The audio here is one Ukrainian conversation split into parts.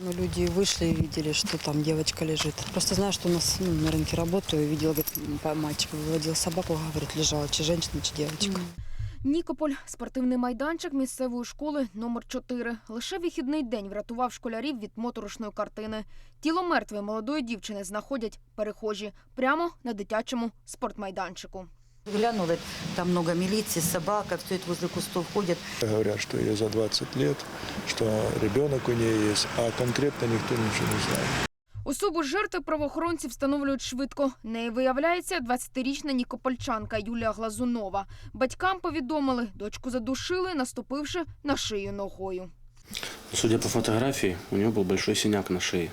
Ну, люди вышли и видели, что там девочка лежит. Просто знаю, что у нас ну, на рынке работаю, видела, как м, мальчик выводил собаку, говорит, лежала, чи женщина, чи девочка. Нікополь спортивний майданчик місцевої школи номер 4 Лише вихідний день врятував школярів від моторошної картини. Тіло мертвої молодої дівчини знаходять перехожі прямо на дитячому спортмайданчику. Глянула, там много милиции, собака, все это возле кустов ходит. Говорят, что ей за 20 лет, что ребенок у нее есть, а конкретно никто ничего не знает. Особу жертви правоохоронці встановлюють швидко. Нею виявляється 20-річна нікопольчанка Юлія Глазунова. Батькам повідомили, дочку задушили, наступивши на шию ногою. Судя по фотографии, у нее был большой синяк на шее.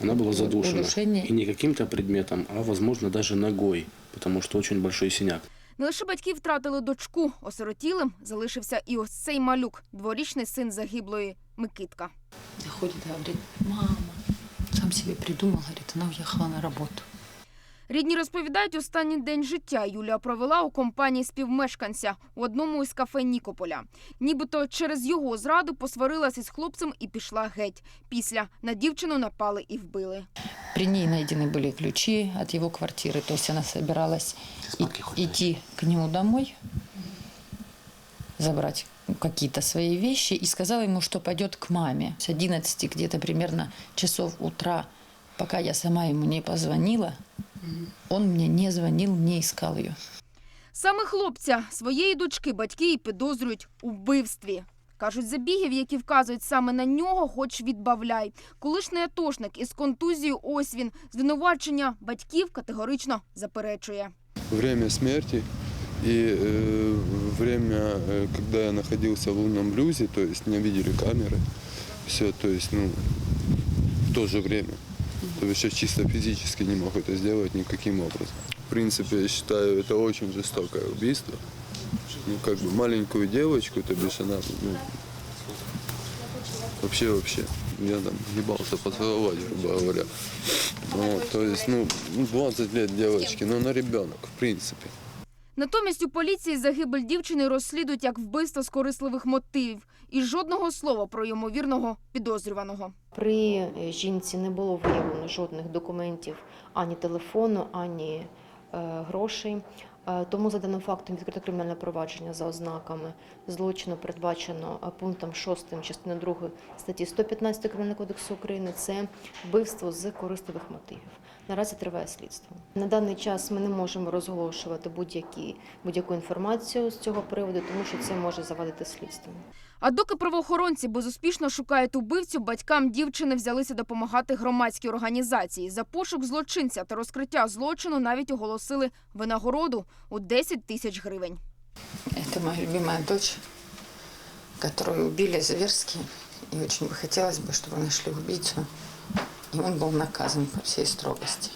Она была задушена. Удушение. И не каким-то предметом, а, возможно, даже ногой, потому что очень большой синяк. Не лише батьки втратили дочку, осиротілим залишився і ось цей малюк, дворічний син загиблої Микитка. Заходить, говорить, мама, сам себе придумал, говорит, она уехала на работу. Рідні розповідають, останній день життя Юлія провела у компанії співмешканця у одному із кафе Нікополя. Нібито через його зраду посварилася з хлопцем і пішла геть. Після на дівчину напали і вбили. При ней найдены были ключи от его квартиры, то есть она собиралась и- Спадки хоть идти к нему домой, забрать какие-то свои вещи и сказала ему, что пойдет к маме. С 11 где-то примерно часов утра, пока я сама ему не позвонила, он мне не звонил, не искал ее. Саме хлопця своєї дочки батьки і підозрюють у вбивстві. Кажуть, забігів, які вказують саме на нього, хоч відбавляй. Колишній атошник із контузією ось він. Звинувачення батьків категорично заперечує. время смерти и э, время, э, когда я находился в лунном блюзе, то есть не видели камеры, все, то есть, ну, в то же время. То есть я чисто физически не мог это сделать никаким образом. В принципе, я считаю, это очень жестокое убийство. Ну, как бы маленькую девочку, то бишь она, ну, вообще, вообще, я там ебался поцеловать, грубо говоря. Вот, то есть, ну, 20 лет девочки, но она ребенок, в принципе. Натомість у поліції загибель дівчини розслідують як вбивство з корисливих мотивів і жодного слова про ймовірного підозрюваного. При е, жінці не було виявлено жодних документів ані телефону, ані е, грошей. Е, Тому за даним фактом відкрито кримінальне провадження за ознаками злочину передбачено е, пунктом 6 частини 2 статті 115 Кримінального кодексу України. Це вбивство з корисливих мотивів. Наразі триває слідство. На даний час ми не можемо розголошувати будь-які будь-яку інформацію з цього приводу, тому що це може завадити слідству. А доки правоохоронці безуспішно шукають убивцю, батькам дівчини взялися допомагати громадські організації. За пошук злочинця та розкриття злочину навіть оголосили винагороду у 10 тисяч гривень. Это моя любимая дочь, которую убили зверски. И очень бы хотелось бы, чтобы нашли убийцу. И он был наказан по всей строгости.